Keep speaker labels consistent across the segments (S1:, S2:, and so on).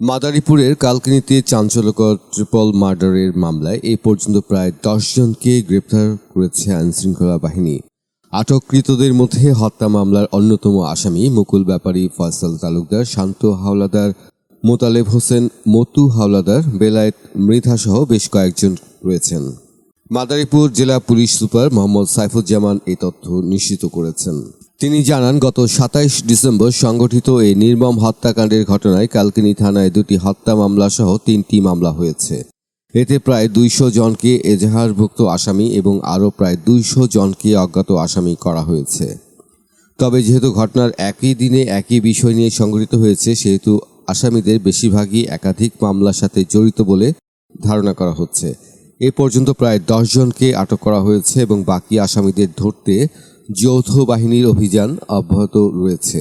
S1: মাদারীপুরের কালকিনিতে চাঞ্চল্যকর ট্রিপল মার্ডারের মামলায় এ পর্যন্ত প্রায় দশ জনকে গ্রেপ্তার করেছে আইনশৃঙ্খলা বাহিনী। আটককৃতদের মধ্যে হত্যা মামলার অন্যতম আসামি মুকুল ব্যাপারী ফয়সাল তালুকদার, শান্ত হাওলাদার মোতালেব হোসেন, মতু হাওলাদার, বেলায়েত মৃধাসহ বেশ কয়েকজন রয়েছেন। মাদারীপুর জেলা পুলিশ সুপার মোহাম্মদ সাইফুজ্জামান এই তথ্য নিশ্চিত করেছেন। তিনি জানান, গত সাতাইশ ডিসেম্বর সংগঠিত এই নির্মম হত্যাকাণ্ডের ঘটনায় কালকিনি থানায় দুটি হত্যা মামলা সহ তিনটি মামলা হয়েছে। এতে প্রায় দুইশো জনকে এজাহারভুক্ত আসামি এবং আরও প্রায় দুইশো জনকে অজ্ঞাত আসামি করা হয়েছে। তবে যেহেতু ঘটনার একই দিনে একই বিষয় নিয়ে সংঘটিত হয়েছে, সেহেতু আসামিদের বেশিরভাগই একাধিক মামলার সাথে জড়িত বলে ধারণা করা হচ্ছে। এ পর্যন্ত প্রায় জনকে আটক করা হয়েছে এবং বাকি আসামিদের ধরতে যৌথ বাহিনীর অভিযান অব্যাহত রয়েছে।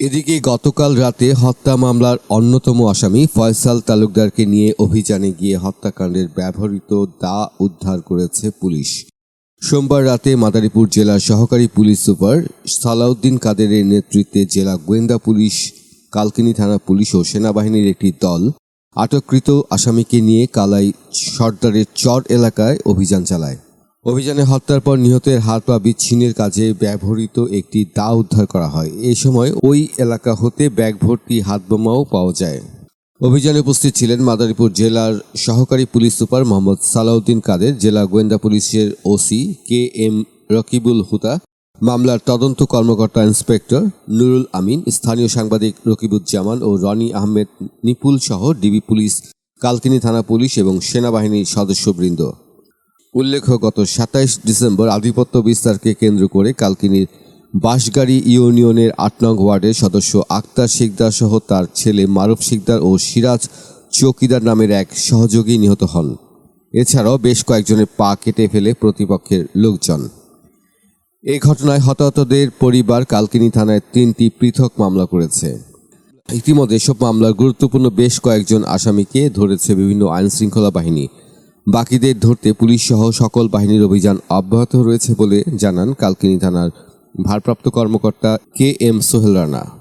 S1: এদিকে গতকাল রাতে হত্যা মামলার অন্যতম আসামি ফয়সাল তালুকদারকে নিয়ে অভিযানে গিয়ে হত্যাকাণ্ডের ব্যবহৃত দা উদ্ধার করেছে পুলিশ। সোমবার রাতে মাদারীপুর জেলার সহকারী পুলিশ সুপার সালাউদ্দিন কাদেরের নেতৃত্বে জেলা গোয়েন্দা পুলিশ, কালকিনি থানা পুলিশ ও সেনাবাহিনীর একটি দল আটককৃত আসামিকে নিয়ে কালাই সর্দারের চর এলাকায় অভিযান চালায়। অভিযানে হত্যার পর নিহতের হাত পা বিচ্ছিন্নের কাজে ব্যবহৃত একটি দা উদ্ধার করা হয়। এই সময় ওই এলাকা হতে ব্যাগ ভর্তি হাত বোমাও পাওয়া যায়। অভিযানে উপস্থিত ছিলেন মাদারীপুর জেলার সহকারী পুলিশ সুপার মোহাম্মদ সালাউদ্দিন কাদের, জেলা গোয়েন্দা পুলিশের OC K M Rakibul Huda, মামলার তদন্ত কর্মকর্তা ইন্সপেক্টর নুরুল আমিন, স্থানীয় সাংবাদিক রকিবুজ্জামান ও রনি আহমেদ নিপুল সহ ডিবি পুলিশ কালকিনি থানা পুলিশ এবং সেনাবাহিনীর সদস্যবৃন্দ। উল্লেখ্য, গত সাতাইশ ডিসেম্বর আধিপত্য বিস্তারকে কেন্দ্র করে কালকিনির বাঁশগাড়ি ইউনিয়নের আট নং ওয়ার্ডের সদস্য আক্তার শিকদার সহ তার ছেলে মারুফ শিকদার ও সিরাজ চৌকিদার নামের এক সহযোগী নিহত হন। এছাড়াও বেশ কয়েকজনের পা কেটে ফেলে প্রতিপক্ষের লোকজন। এই ঘটনায় হতাহতদের পরিবার কালকিনি থানায় তিনটি পৃথক মামলা করেছে। ইতিমধ্যে এসব মামলার গুরুত্বপূর্ণ বেশ কয়েকজন আসামিকে ধরেছে বিভিন্ন আইনশৃঙ্খলা বাহিনী। বাকিদের ধরতে পুলিশ সহ সকল বাহিনীর অভিযান অব্যাহত রয়েছে বলে জানান কালকিনি থানার ভারপ্রাপ্ত কর্মকর্তা কে এম সোহেল রানা।